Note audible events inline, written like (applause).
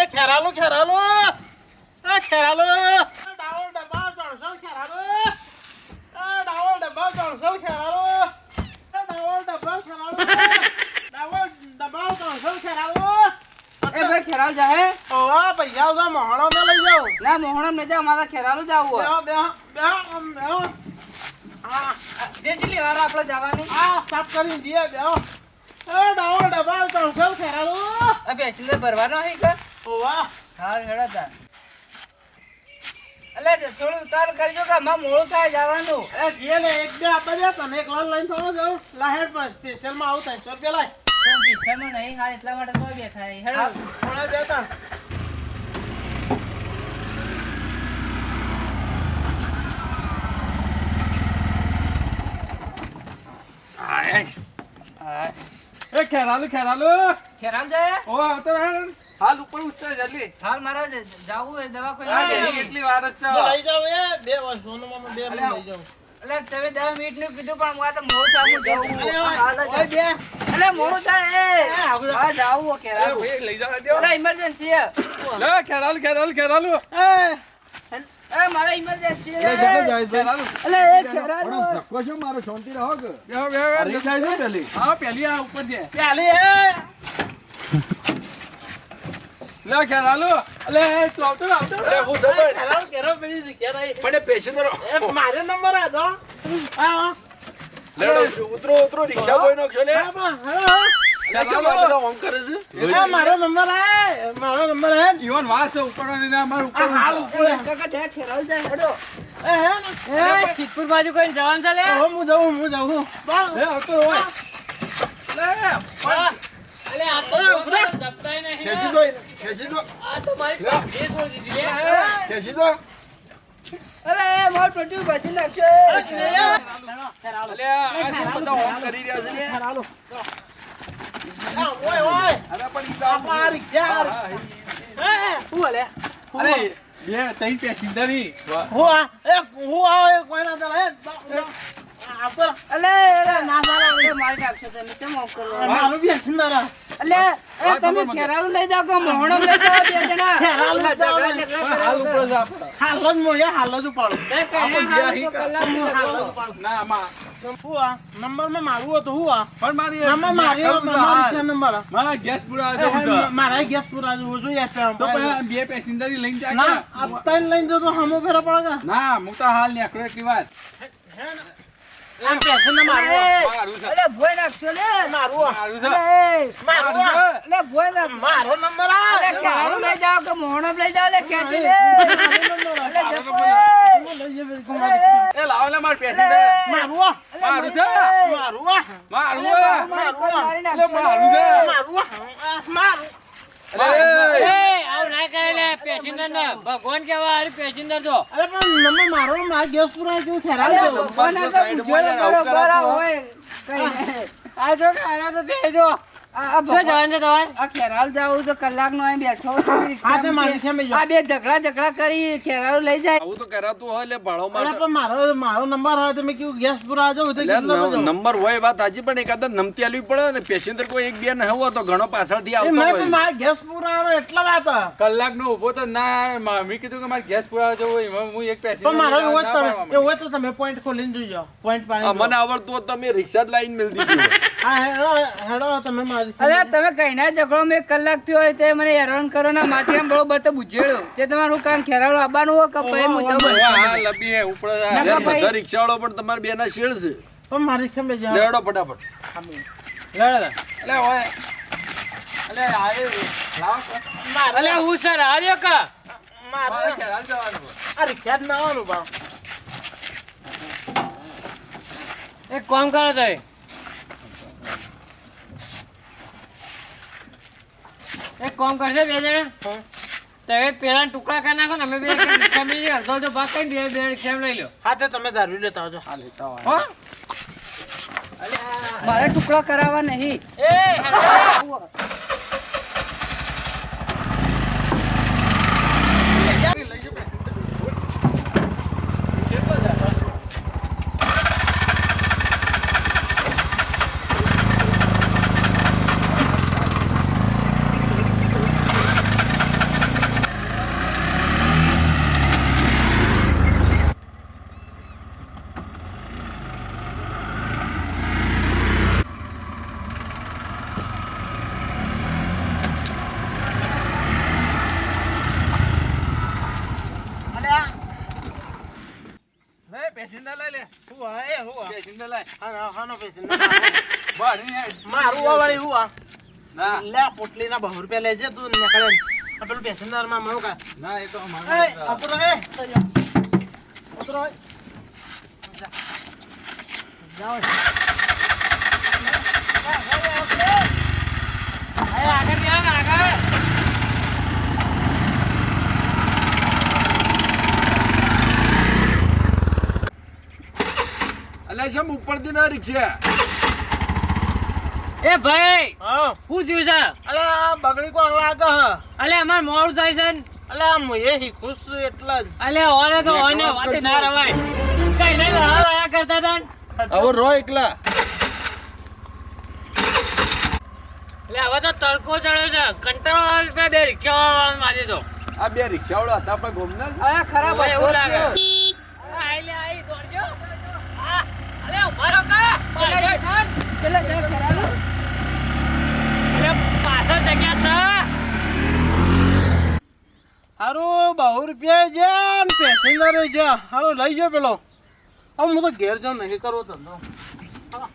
એ ખેરાલો ખેરાલો! એ ખેરાલુ! ડાવલ ડબ્બા ત્રણસો ખેરાલુ! એ ડાવલ ડબ્બા ત્રણસો ખેરાલુ! એ ડાવલ ડબ્બા ખેરાલુ! ડાવલ ડબ્બા ત્રણસો ખેરાલુ! એ ભાઈ ખેરાલ જાહે ઓવા પૈસા આવતા મોહણો તો લઈ જાઓ ના મોહણમ ને જા મારા ખેરાલું જાવું બેહો આમ બેહો. આ જે જેટલી વાર આપણે જવાની. આ સાફ કરી દઈએ બેહો. એ ડાવલ ડબ્બા ત્રણસો ખેરાલુ! પેસેન્જર ભરવાનો હે કે ઓવા હા હેડા એટલે થોડું ઉતાર કરજો કે આમાં મોડું થાય જવાનું. એ જીએ ને એક બે આપવા દે તને એક લાલ લઈને થોડો જાઉં લાહેડ પર સ્પેશિયલમાં આવું ત્રણસો રૂપિયા લાય તો નહીં હા એટલા માટે તો બેઠા હે હેડો. થોડા બે ખેરાલુ ખેરાલુ. ખેરાલ જાય ઓ આવતો હાલ ઉપર ઉતરે જલ્દી. હાલ મારે જાવું હોય દવા કોઈ ના. એટલી વાર જ છે. લઈ જાવ એ બે વર્ષ સોનું બે મહિના લઈ જાવ એટલે તમે દસ મિનિટનું કીધું પણ હું આ તો મોડું થાય હું જાઉં. હાલ જ ઓય બે. એટલે મોડું થાય એ. એ હા જાવું કેરાલ લઈ જાવ એટલે ઇમરજન્સી લે, કેરાલ કેરાલ કેરાલ એ મારે ઇમરજન્સી એટલે જગ્યા જાય એટલે એ ખેરાલ. ધક્કો છો મારો શાંતિ રહો કે બેહો, બેહો, બેહો. જાય છે પેલી? હા પેલી આ ઉપર છે. પેલી એ. લે ખેરાલુ અલે તું આવતો આવતો ને. હું સમજ ખેરાલ કેરો પેલી રહી. પણ પેશેન્જર એ મારે નંબર આ દો. હા લેડો ઉતરો ઉતરો રિક્ષા બોય નો લે. હા હા લે છે મારે તો ઓમ કરે છે. હા મારો નંબર આ મારો નંબર હે ઈવન છે ઉપર અમારે ઉપર હાલ ઉપર. કાકા ખેરાલ જાય. હેડો. હે સિદ્ધપુર બાજુ કોઈ જવાનું ચાલે હું જાઉં હું જાઉં આવતો હોય. લે અલે આ તો દબતાય નહીં ખેંચી દો એને, ખેંચી દો આ તો મારી કાઢી છોડી દીધી ખેંચી દો અરે મારું ટોટી બાજી અલે આ શું બધા ઓમ કરી રહ્યા છે ઓય ઓય. અરે પણ હે હું હલે? અરે બે ત્રણ પેસેન્જર ઈ. હું આ એ હું આ એ કોઈ ના હે. આપો અલે અરે ના સારા મારી નાખશો તમે કેમ આમ કરો? મારું બી અલે એ તમે ખેરાલુ લઈ જાઓ કે મોહણો લઈ જાઓ બે જણા? ખેરાલુ લઈ જાઓ. ઝઘડા ઝઘડા હાલ ઉપર છો. હાલ જ મળ્યા હાલ જ ઉપાડું. ના હાલ તો કલાકનું હાલ જ લખો. ઉપાડું. ના આમાં હું આ નંબરમાં મારું હતું હું પણ મારી નંબર તો મારો. છે નંબર મારા ગેસ પૂરા જવું. હે, મારા ગેસ પૂરા જોવું જોઈએ તો બે પેસેન્જર લઈને જા ના ત્રણ લઈને જતો હમો ફેરા પડે ના હું તો હાલ નીકળ્યો એટલી વાર આ પેશન ને મારું. ભોય. ભોય નંબર આ લઈ કે લઈ લે લે. એ. ને. માર મારું મારું છે. મારું. મારું. મારી મારી મારું. મારું. અરે, પેસેન્જર ને ભગવાન કેવા હારી પેસેન્જર તો અરે પણ નંબર મારો મારા ગેસ પૂરા કેવું ભગવાન આ હોય. જો ખાના તો તે જો આ આ ભગવાન આ ખેરાલ જાવું તો કલાક નો અહીં બેઠો છું હા તે મારી ખેમે જો. આ બે ઝઘડા ઝઘડા કરી ખેરાલુ લઈ જાય. આવું તો કરાતું હોય એટલે ભાડો અરે માટે પણ મારો મારો નંબર હોય વાત હાજી પણ એકાદ નમતી આલવી પડે ને પેસેન્જર કોઈ એક બે ન હોય તો ઘણો પાછળથી આવતો ગેસ પૂરા આવે એટલા વાત કલાક નો ઊભો તો ના મા- કીધું કે મારે ગેસ પૂરા જવું હું એક પેસેન્જર મારો તમે પાડવા એવું હોય તો તમે પોઈન્ટ ખોલીને જોજો પોઈન્ટ મને આવડતું તમે રિક્ષા જ લાઈન મેળ અરે તમે કઈ ના ઝઘડો મેં કલાક થયો હોય તે મને હેરાન કરો ના માથે આમ બરોબર તો બુજેડો. તે તમારું કામ ખેરાલુ આવવાનું હોય કે પછી હા, લબી હે, ઉપર. બધા રિક્ષાવાળો પણ તમારે બેના શેડ છે. પણ મારી ખેમે જાઓ. લેવડો ફટાફટ. લે, લે. ઓય. અલે, આ એ લાવો. મારે હું સર આવ્યો કા. મારે. જવાનું. ના આવવાનું બા એક કામ કરો તો કામ કરશે બે જણા. તમે પેલા ટુકડા કરી નાખો ને અમે બે માં અડધો અડધો ભાગ કરી દે બે રિક્ષા લઈ લો હા તો તમે દારૂ લેતા આવજો. હા લેતા આવો. મારે ટુકડા કરાવવા નહીં. એ પેસેન્જર હું (laughs) આ એ હું આ પેસેન્જર લઈ હાનો હાનો પેસેન્જર બહારની યાર. મારું વાળી હું ના. લે પોટલી ના બહુ રૂપિયા લેજે તું નીકળે પેલું પેસેન્જરમાં મળું કા? ના એ તો એ અપરો એ. અપરો જાઓ એ આગળ જા ને, આગળ અલ્યા શેમ ઉપરથી ના રિક્ષા. એ ભાઈ શું થયું છે? અલે આ બગડી કોણ લાગે હ? અલે અમાર મોડું થાય છે અલે આ મુએ હી ખુશ એટલે જ. અલે ઓને તો ઓને વાતે ના રવાય. કઈ નહીં હાલ આયા કરતા તન હવે રો એકલા. એટલે હવે તો તડકો ચડ્યો છે. કંટાળો આવે બે રિક્ષા વાળા મારી તો. આ બે રિક્ષાવાળા હતા પણ ગોમના અરે ખરાબ એવું લાગે અરે આઈ લે આઈ દોડજો આ, અરે ઊભા રહો કા ચલે ચલે ખરાબ અરે પાછળ જગ્યા હારું બહુ રૂપિયા જ્યાં ને પેસેન્જર છે હારું લઈ ગયો પેલો. હવે હું તો ઘેર જાઉં નહીં કરવો ધંધો હા.